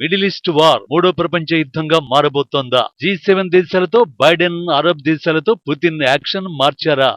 Middle east war మూడో ప్రపంచ యుద్ధంగా మారబోతోందా? జీ సెవెన్ దేశాలతో బైడెన్ అరబ్ దేశాలతో పుతిన్ యాక్షన్ మార్చారా?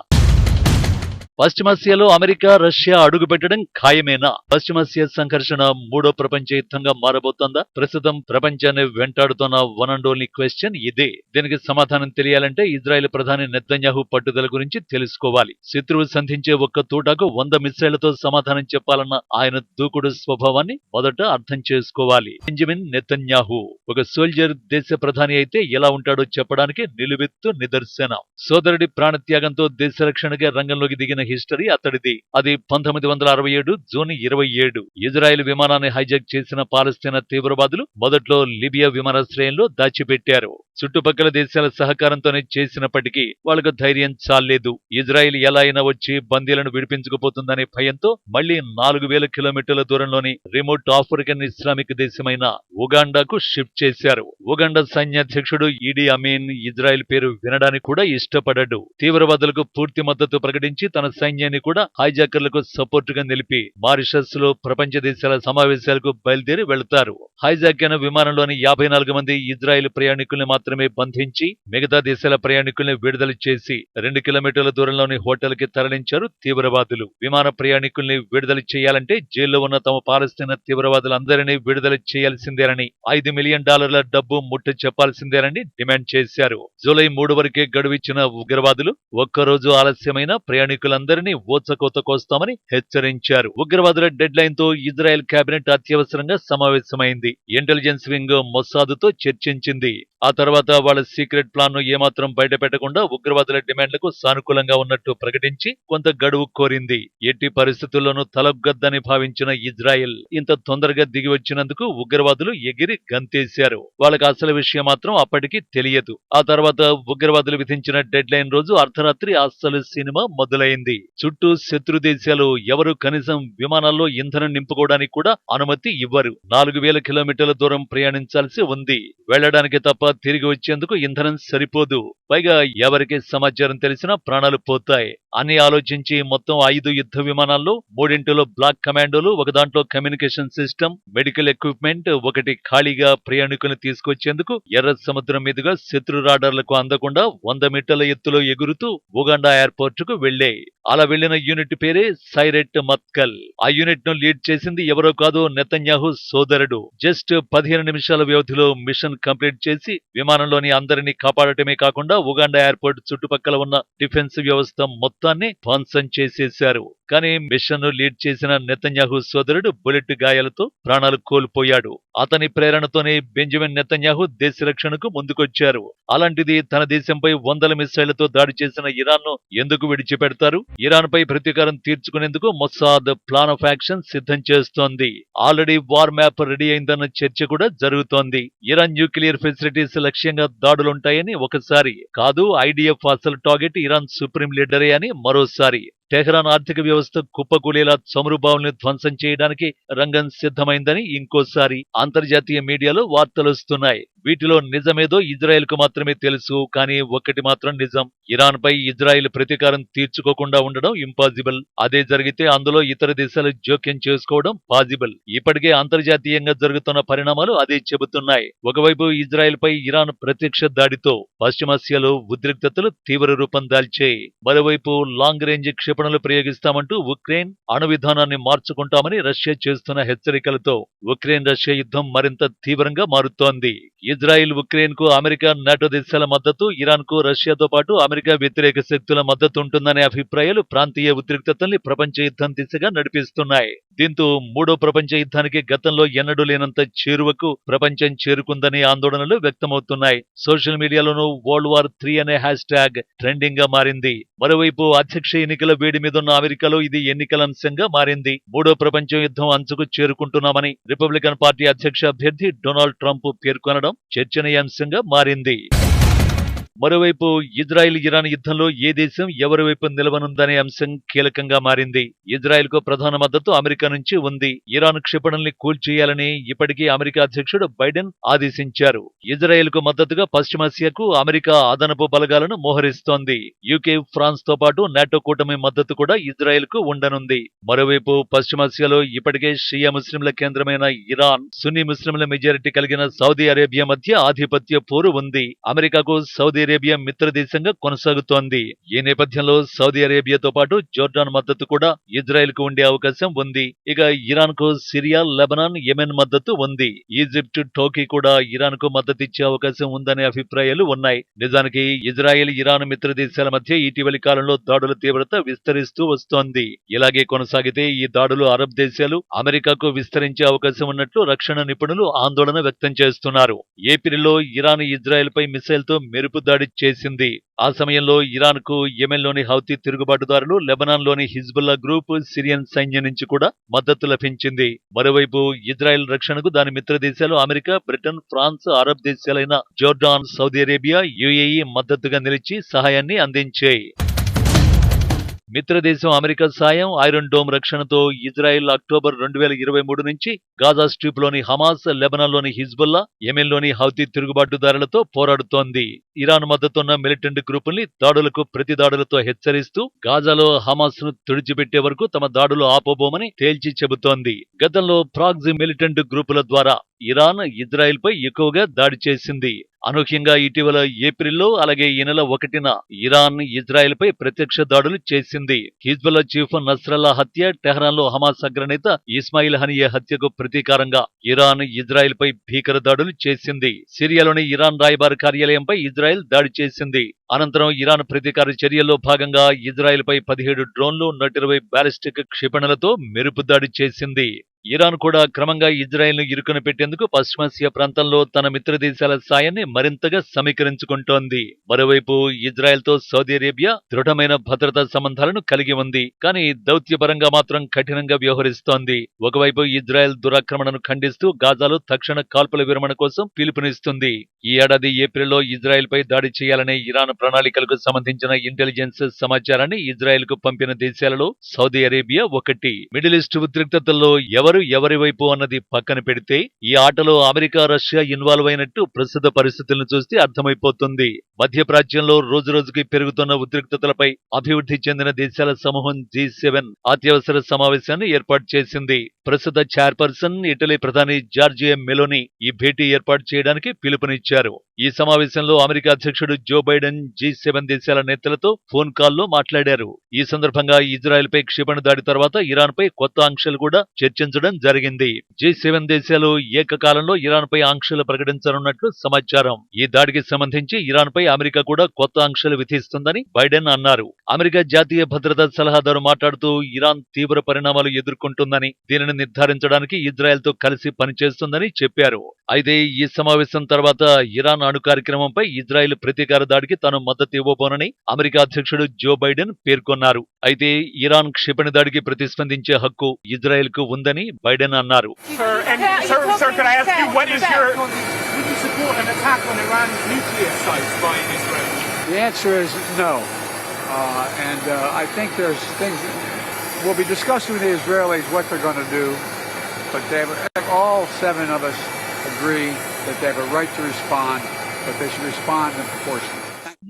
పశ్చిమాసియాలో అమెరికా రష్యా అడుగుపెట్టడం ఖాయమేనా? పశ్చిమాసియా సంఘర్షణ మూడో ప్రపంచ యుద్ధంగా మారబోతోందా? ప్రస్తుతం ప్రపంచాన్ని వెంటాడుతున్న వన్ అండ్ ఓన్లీ క్వశ్చన్ ఇదే. దీనికి సమాధానం తెలియాలంటే ఇజ్రాయెల్ ప్రధాని నెత్తన్యాహు పట్టుదల గురించి తెలుసుకోవాలి. శత్రువు సంధించే ఒక్క తూటాకు వంద మిస్సైళ్ళతో సమాధానం చెప్పాలన్న ఆయన దూకుడు స్వభావాన్ని మొదట అర్థం చేసుకోవాలి. బెంజమిన్ నెతన్యాహు ఒక సోల్జర్ దేశ ప్రధాని అయితే ఎలా ఉంటాడో చెప్పడానికి నిలువెత్తు నిదర్శనం. సోదరుడి ప్రాణత్యాగంతో దేశ రక్షణగా రంగంలోకి దిగిన హిస్టరీ అతడిది. అది పంతొమ్మిది వందల అరవై ఏడు జూన్ ఇరవై ఏడు. ఇజ్రాయెల్ విమానాన్ని హైజాక్ చేసిన పాలస్తీనా తీవ్రవాదులు మొదట్లో లిబియా విమానాశ్రయంలో దాచిపెట్టారు. చుట్టుపక్కల దేశాల సహకారంతోనే చేసినప్పటికీ వాళ్ళకు ధైర్యం చాలేదు ఇజ్రాయెల్ ఎలా అయినా వచ్చి బందీలను విడిపించుకుపోతుందనే భయంతో మళ్ళీ నాలుగు వేల కిలోమీటర్ల దూరంలోని రిమోట్ ఆఫ్రికన్ ఇస్లామిక్ దేశమైన ఉగాండాకు షిఫ్ట్ చేశారు. ఉగాండా సైన్యాధ్యక్షుడు ఈడీ అమీన్ ఇజ్రాయెల్ పేరు వినడానికి కూడా ఇష్టపడడు. తీవ్రవాదులకు పూర్తి మద్దతు ప్రకటించి తన సైన్యాన్ని కూడా హైజాకర్లకు సపోర్ట్గా నిలిపి మారిషస్లో ప్రపంచ దేశాల సమావేశాలకు బయలుదేరి వెళతారు. హైజాక్ అయిన విమానంలోని యాభై నాలుగు మంది ఇజ్రాయెల్ ప్రయాణికుల్ని మాత్రమే బంధించి మిగతా దేశాల ప్రయాణికుల్ని విడుదల చేసి రెండు కిలోమీటర్ల దూరంలోని హోటల్కి తరలించారు తీవ్రవాదులు. విమాన ప్రయాణికుల్ని విడుదల చేయాలంటే జైల్లో ఉన్న తమ పాలస్తీన తీవ్రవాదులందరినీ విడుదల చేయాల్సిందేనని ఐదు మిలియన్ డాలర్ల డబ్బు ముట్ట చెప్పాల్సిందేనని డిమాండ్ చేశారు. జూలై మూడు వరకే గడువిచ్చిన ఉగ్రవాదులు ఒక్కరోజు ఆలస్యమైన ప్రయాణికులందరూ ప్రయాణికులందరినీ ఊచకోత కోస్తామని హెచ్చరించారు. ఉగ్రవాదుల డెడ్ లైన్తో ఇజ్రాయెల్ కేబినెట్ అత్యవసరంగా సమావేశమైంది. Intelligence wing మొస్సాదుతో చర్చించింది. ఆ తర్వాత వాళ్ళ సీక్రెట్ ప్లాన్ను ఏమాత్రం బయటపెట్టకుండా ఉగ్రవాదుల డిమాండ్లకు సానుకూలంగా ఉన్నట్టు ప్రకటించి కొంత గడువు కోరింది. ఎట్టి పరిస్థితుల్లోనూ తలొగ్గద్దని భావించిన ఇజ్రాయెల్ ఇంత తొందరగా దిగి వచ్చినందుకు ఉగ్రవాదులు ఎగిరి గంతేశారు. వాళ్ళకి అసలు విషయం మాత్రం అప్పటికి తెలియదు. ఆ తర్వాత ఉగ్రవాదులు విధించిన డెడ్ లైన్ రోజు అర్ధరాత్రి అస్సలు సినిమా మొదలైంది. చుట్టూ శత్రు దేశాలు ఎవరు కనీసం విమానాల్లో ఇంధనం నింపుకోవడానికి కూడా అనుమతి ఇవ్వరు. నాలుగు వేల కిలోమీటర్ల దూరం ప్రయాణించాల్సి ఉంది. వెళ్ళడానికి తప్ప తిరిగి వచ్చేందుకు ఇంధనం సరిపోదు. పైగా ఎవరికి సమాచారం తెలిసినా ప్రాణాలు పోతాయి. అని ఆలోచించి మొత్తం ఐదు యుద్ధ విమానాల్లో మూడింటిలో బ్లాక్ కమాండోలు ఒక దాంట్లో కమ్యూనికేషన్ సిస్టమ్ మెడికల్ ఎక్విప్మెంట్ ఒకటి ఖాళీగా ప్రయాణికులను తీసుకొచ్చేందుకు ఎర్ర సముద్రం మీదుగా శత్రు రాడార్లకు అందకుండా వంద మీటర్ల ఎత్తులో ఎగురుతూ ఉగాండా ఎయిర్పోర్ట్కు వెళ్ళే అలా వెళ్ళిన యూనిట్ పేరే సైరెట్ మత్కల్. ఆ యూనిట్ను లీడ్ చేసింది ఎవరో కాదు నెతన్యాహు సోదరుడు. జస్ట్ పదిహేను నిమిషాల వ్యవధిలో మిషన్ కంప్లీట్ చేసి విమానంలోని అందరినీ కాపాడటమే కాకుండా ఉగాండా ఎయిర్పోర్ట్ చుట్టుపక్కల ఉన్న డిఫెన్స్ వ్యవస్థ మొత్తం మొత్తాన్ని ధ్వంసం చేసేశారు. కానీ మిషన్ను లీడ్ చేసిన నెతన్యాహు సోదరుడు బుల్లెట్ గాయాలతో ప్రాణాలు కోల్పోయాడు. అతని ప్రేరణతోనే బెంజమిన్ నెతన్యాహు దేశ రక్షణకు ముందుకొచ్చారు. అలాంటిది తన దేశంపై వందల మిసైళ్ళతో దాడి చేసిన ఇరాన్ను ఎందుకు విడిచిపెడతారు? ఇరాన్ పై ప్రతీకారం తీర్చుకునేందుకు మొసాద్ ప్లాన్ ఆఫ్ యాక్షన్ సిద్ధం చేస్తోంది. ఆల్రెడీ వార్ మ్యాప్ రెడీ అయిందన్న చర్చ కూడా జరుగుతోంది. ఇరాన్ న్యూక్లియర్ ఫెసిలిటీస్ లక్ష్యంగా దాడులుంటాయని ఒకసారి కాదు ఐడిఎఫ్ అసలు టార్గెట్ ఇరాన్ సుప్రీం లీడరే అని మరోసారి టెహ్రాన్ ఆర్థిక వ్యవస్థ కుప్పకూలేలా చమురు బావుల్ని ధ్వంసం చేయడానికి రంగం సిద్ధమైందని ఇంకోసారి అంతర్జాతీయ మీడియాలో వార్తలొస్తున్నాయి. వీటిలో నిజమేదో ఇజ్రాయెల్కు మాత్రమే తెలుసు కానీ ఒక్కటి మాత్రం నిజం. ఇరాన్ పై ఇజ్రాయెల్ ప్రతీకారం తీర్చుకోకుండా ఉండడం ఇంపాసిబుల్ అదే జరిగితే అందులో ఇతర దేశాలు జోక్యం చేసుకోవడం పాసిబుల్ ఇప్పటికే అంతర్జాతీయంగా జరుగుతున్న పరిణామాలు అదే చెబుతున్నాయి. ఒకవైపు ఇజ్రాయెల్ పై ఇరాన్ ప్రత్యక్ష దాడితో పశ్చిమాసియాలో ఉద్రిక్తతలు తీవ్ర రూపం దాల్చాయి. మరోవైపు లాంగ్ రేంజ్ క్షిపణులు ప్రయోగిస్తామంటూ ఉక్రెయిన్ అణు విధానాన్ని మార్చుకుంటామని రష్యా చేస్తున్న హెచ్చరికలతో ఉక్రెయిన్ రష్యా యుద్ధం మరింత తీవ్రంగా మారుతోంది. ఇజ్రాయిల్ ఉక్రెయిన్కు అమెరికా నాటో దేశాల మద్దతు ఇరాన్కు రష్యాతో పాటు అమెరికా వ్యతిరేక శక్తుల మద్దతు ఉంటుందనే అభిప్రాయాలు ప్రాంతీయ ఉద్రిక్తతల్ని ప్రపంచ యుద్ధం దిశగా నడిపిస్తున్నాయి. దీంతో మూడో ప్రపంచ యుద్ధానికి గతంలో ఎన్నడూ లేనంత చేరువకు ప్రపంచం చేరుకుందనే ఆందోళనలు వ్యక్తమవుతున్నాయి. సోషల్ మీడియాలోనూ వరల్డ్ వార్ త్రీ అనే హ్యాష్ ట్యాగ్ ట్రెండింగ్గా మారింది. మరోవైపు అధ్యక్ష ఎన్నికల వేడి మీదున్న అమెరికాలో ఇది ఎన్నికల అంశంగా మారింది. మూడో ప్రపంచ యుద్ధం అంచుకు చేరుకుంటున్నామని రిపబ్లికన్ పార్టీ అధ్యక్ష అభ్యర్థి డొనాల్డ్ ట్రంప్ పేర్కొనడం చర్చనీయాంశంగా మారింది. మరోవైపు ఇజ్రాయెల్ ఇరాన్ యుద్ధంలో ఏ దేశం ఎవరి వైపు నిలవనుందనే అంశం కీలకంగా మారింది. ఇజ్రాయెల్కు ప్రధాన మద్దతు అమెరికా నుంచి ఉంది. ఇరాన్ క్షిపణుల్ని కూల్చేయాలని ఇప్పటికీ అమెరికా అధ్యక్షుడు బైడెన్ ఆదేశించారు. ఇజ్రాయెల్కు మద్దతుగా పశ్చిమాసియాకు అమెరికా అదనపు బలగాలను మోహరిస్తోంది. యూకే ఫ్రాన్స్తో పాటు నాటో కూటమి మద్దతు కూడా ఇజ్రాయెల్కు ఉండనుంది. మరోవైపు పశ్చిమాసియాలో ఇప్పటికే షియా ముస్లింల కేంద్రమైన ఇరాన్ సున్నీ ముస్లింల మెజారిటీ కలిగిన సౌదీ అరేబియా మధ్య ఆధిపత్య పోరు ఉంది. అమెరికాకు సౌదీ అరేబియా మిత్ర దేశంగా కొనసాగుతోంది. ఈ నేపథ్యంలో సౌదీ అరేబియాతో పాటు జోర్డాన్ మద్దతు కూడా ఇజ్రాయెల్కు ఉండే అవకాశం ఉంది. ఇక ఇరాన్కు సిరియా లెబనాన్ యెమెన్ మద్దతు ఉంది. ఈజిప్ట్ టోకీ కూడా ఇరాన్కు మద్దతు ఇచ్చే అవకాశం ఉందనే అభిప్రాయాలు ఉన్నాయి. నిజానికి ఇజ్రాయెల్ ఇరాన్ మిత్ర దేశాల మధ్య ఇటీవలి కాలంలో దాడుల తీవ్రత విస్తరిస్తూ వస్తోంది. ఇలాగే కొనసాగితే ఈ దాడులు అరబ్ దేశాలు అమెరికాకు విస్తరించే అవకాశం ఉన్నట్లు రక్షణ నిపుణులు ఆందోళన వ్యక్తం చేస్తున్నారు. ఏప్రిల్లో ఇరాన్ ఇజ్రాయెల్ పై మిసైల్తో మెరుపు దాడి చేసింది. ఆ సమయంలో ఇరాన్కు యెమెన్లోని హౌతీ తిరుగుబాటుదారులు లెబనాన్లోని హిజ్బుల్లా గ్రూప్ సిరియన్ సైన్యం నుంచి కూడా మద్దతు లభించింది. మరోవైపు ఇజ్రాయెల్ రక్షణకు దాని మిత్ర దేశాలు అమెరికా బ్రిటన్ ఫ్రాన్స్ అరబ్ దేశాలైన జోర్డాన్ సౌదీ అరేబియా యుఏఈ మద్దతుగా నిలిచి సహాయాన్ని అందించాయి. మిత్రదేశం అమెరికా సాయం ఐరన్ డోమ్ రక్షణతో ఇజ్రాయెల్ అక్టోబర్ రెండు వేల ఇరవై మూడు నుంచి గాజా స్ట్రీప్లోని హమాస్ లెబనాన్లోని హిజ్బుల్లా యెమెన్లోని హౌతీ తిరుగుబాటుదారులతో పోరాడుతోంది. ఇరాన్ మద్దతున్న మిలిటెంట్ గ్రూపుల్ని దాడులకు ప్రతి దాడులతో హెచ్చరిస్తూ గాజాలో హమాస్ను తుడిచిపెట్టే వరకు తమ దాడులు ఆపబోమని తేల్చి చెబుతోంది. గతంలో ప్రాగ్జి మిలిటెంట్ గ్రూపుల ద్వారా ఇరాన్ ఇజ్రాయెల్ పై ఎక్కువగా దాడి చేసింది. అనూహ్యంగా ఇటీవల ఏప్రిల్లో అలాగే ఈ నెల ఒకటిన ఇరాన్ ఇజ్రాయెల్ పై ప్రత్యక్ష దాడులు చేసింది. హిజ్బుల్లా చీఫ్ నస్రల్లా హత్య టెహరాన్లో హమాస్ అగ్రనేత ఇస్మాయిల్ హనియే హత్యకు ప్రతీకారంగా ఇరాన్ ఇజ్రాయెల్ పై భీకర దాడులు చేసింది. సిరియాలోని ఇరాన్ రాయబార కార్యాలయంపై ఇజ్రాయెల్ దాడి చేసింది. అనంతరం ఇరాన్ ప్రతీకార చర్యల్లో భాగంగా ఇజ్రాయెల్ పై పదిహేడు డ్రోన్లు నూట ఇరవై బ్యాలిస్టిక్ క్షిపణులతో మెరుపు దాడి చేసింది. ఇరాన్ కూడా క్రమంగా ఇజ్రాయెల్ను ఇరుకున పెట్టేందుకు పశ్చిమాసియా ప్రాంతంలో తన మిత్ర దేశాల సాయాన్ని మరింతగా సమీకరించుకుంటోంది. మరోవైపు ఇజ్రాయెల్తో సౌదీ అరేబియా దృఢమైన భద్రతా సంబంధాలను కలిగి ఉంది కానీ దౌత్యపరంగా మాత్రం కఠినంగా వ్యవహరిస్తోంది. ఒకవైపు ఇజ్రాయెల్ దురాక్రమణను ఖండిస్తూ గాజాలో తక్షణ కాల్పుల విరమణ కోసం పిలుపునిస్తుంది. ఈ ఏడాది ఏప్రిల్లో ఇజ్రాయెల్ పై దాడి చేయాలనే ఇరాన్ ప్రణాళికలకు సంబంధించిన ఇంటెలిజెన్స్ సమాచారాన్ని ఇజ్రాయెల్కు పంపిన దేశాలలో సౌదీ అరేబియా ఒకటి. మిడిల్ ఈస్ట్ ఉద్రిక్తతల్లో ఎవరు ఎవరి వైపు అన్నది పక్కన పెడితే ఈ ఆటలో అమెరికా రష్యా ఇన్వాల్వ్ అయినట్టు ప్రస్తుత పరిస్థితులను చూస్తే అర్థమైపోతుంది. మధ్యప్రాచ్యంలో రోజు రోజుకి పెరుగుతున్న ఉద్రిక్తతలపై అభివృద్ధి చెందిన దేశాల సమూహం జీ సెవెన్ అత్యవసర సమావేశాన్ని ఏర్పాటు చేసింది. ప్రస్తుత చైర్పర్సన్ ఇటలీ ప్రధాని జార్జియా మెలోని ఈ భేటీ ఏర్పాటు చేయడానికి పిలుపునిచ్చారు. ఈ సమావేశంలో అమెరికా అధ్యక్షుడు జో బైడెన్ జీ సెవెన్ దేశాల నేతలతో ఫోన్ కాల్లో మాట్లాడారు. ఈ సందర్భంగా ఇజ్రాయెల్ పై క్షిపణి దాడి తర్వాత ఇరాన్ పై కొత్త ఆంక్షలు కూడా చర్చించడం జరిగింది. జీ సెవెన్ దేశాలు ఏకకాలంలో ఇరాన్ పై ఆంక్షలు ప్రకటించనున్నట్లు సమాచారం. ఈ దాడికి సంబంధించి ఇరాన్ పై అమెరికా కూడా కొత్త ఆంక్షలు విధిస్తుందని బైడెన్ అన్నారు. అమెరికా జాతీయ భద్రతా సలహాదారు మాట్లాడుతూ ఇరాన్ తీవ్ర పరిణామాలు ఎదుర్కొంటుందని దీనిని నిర్ధారించడానికి ఇజ్రాయెల్తో కలిసి పనిచేస్తుందని చెప్పారు. అయితే ఈ సమావేశం తర్వాత ఇరాన్ అణు కార్యక్రమంపై ఇజ్రాయెల్ ప్రతీకార దాడికి తాను మద్దతు ఇవ్వబోనని అమెరికా అధ్యక్షుడు జో బైడెన్ పేర్కొన్నారు. అయితే ఇరాన్ క్షిపణి దాడికి ప్రతిస్పందించే హక్కు ఇజ్రాయెల్కు ఉందని బైడెన్ అన్నారు. That they have a right to respond, but they should respond in proportion.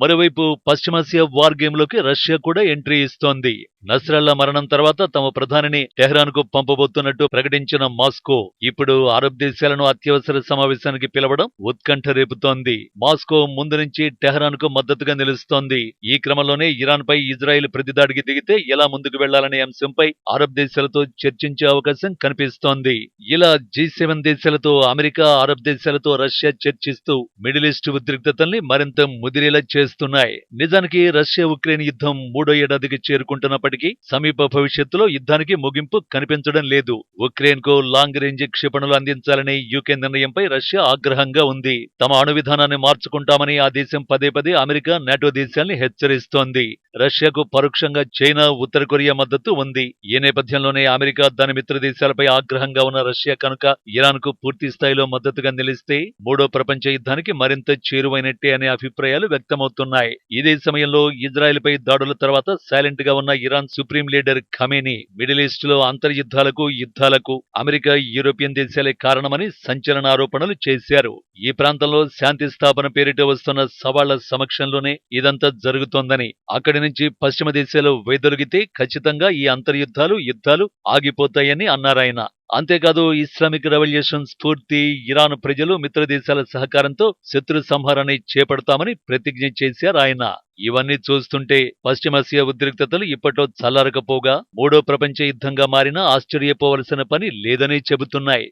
మరోవైపు పశ్చిమాసియా వార్ గేమ్లోకి రష్యా కూడా ఎంట్రీ ఇస్తోంది నస్రల్లా మరణం తర్వాత తమ ప్రధానిని టెహ్రాన్కు పంపబోతున్నట్టు ప్రకటించిన మాస్కో ఇప్పుడు అరబ్ దేశాలను అత్యవసర సమావేశానికి పిలవడం ఉత్కంఠ రేపుతోంది. మాస్కో ముందు నుంచి టెహ్రాన్కు మద్దతుగా నిలుస్తోంది. ఈ క్రమంలోనే ఇరాన్ పై ఇజ్రాయెల్ ప్రతిదాడికి దిగితే ఎలా ముందుకు వెళ్ళాలనే అంశంపై అరబ్ దేశాలతో చర్చించే అవకాశం కనిపిస్తోంది. ఇలా జీ సెవెన్ దేశాలతో అమెరికా అరబ్ దేశాలతో రష్యా చర్చిస్తూ మిడిల్ ఈస్ట్ ఉద్రిక్తతల్ని మరింత ముదిరేలా చేస్తున్నాయి. నిజానికి రష్యా ఉక్రెయిన్ యుద్ధం మూడో ఏడాదికి చేరుకుంటున్నప్పటికీ అయినప్పటికీ సమీప భవిష్యత్తులో యుద్ధానికి ముగింపు కనిపించడం లేదు. ఉక్రెయిన్కు లాంగ్ రేంజ్ క్షిపణులు అందించాలని యూకే నిర్ణయంపై రష్యా ఆగ్రహంగా ఉంది. తమ అణు విధానాన్ని మార్చుకుంటామని ఆ దేశం పదే పదే అమెరికా నాటో దేశాల్ని హెచ్చరిస్తోంది. రష్యాకు పరోక్షంగా చైనా ఉత్తర కొరియా మద్దతు ఉంది. ఈ నేపథ్యంలోనే అమెరికా దాని మిత్ర దేశాలపై ఆగ్రహంగా ఉన్న రష్యా కనుక ఇరాన్కు పూర్తి స్థాయిలో మద్దతుగా నిలిస్తే మూడో ప్రపంచ యుద్ధానికి మరింత చేరువైనట్టే అనే అభిప్రాయాలు వ్యక్తమవుతున్నాయి. ఇదే సమయంలో ఇజ్రాయెల్ పై దాడుల తర్వాత సైలెంట్గా ఉన్న Iran supreme leader Khamenei middle ఈస్ట్లో అంతర్యుద్ధాలకు యుద్ధాలకు అమెరికా యూరోపియన్ దేశాలే కారణమని సంచలన ఆరోపణలు చేశారు. ఈ ప్రాంతంలో శాంతి స్థాపన పేరిట వస్తున్న సవాళ్ళ సమక్షంలోనే ఇదంతా జరుగుతోందని అక్కడి నుంచి పశ్చిమ దేశాలు వైదొలిగితే ఖచ్చితంగా ఈ అంతర్యుద్ధాలు యుద్ధాలు ఆగిపోతాయని అన్నారాయన. అంతేకాదు ఇస్లామిక్ రెవల్యూషన్ స్ఫూర్తి ఇరాన్ ప్రజలు మిత్ర దేశాల సహకారంతో శత్రు సంహారాన్ని చేపడతామని ప్రతిజ్ఞ చేశారు ఆయన. ఇవన్నీ చూస్తుంటే పశ్చిమాసియా ఉద్రిక్తతలు ఇప్పట్లో చల్లారకపోగా మూడో ప్రపంచ యుద్ధంగా మారినా ఆశ్చర్యపోవలసిన పని లేదని చెబుతున్నాయి.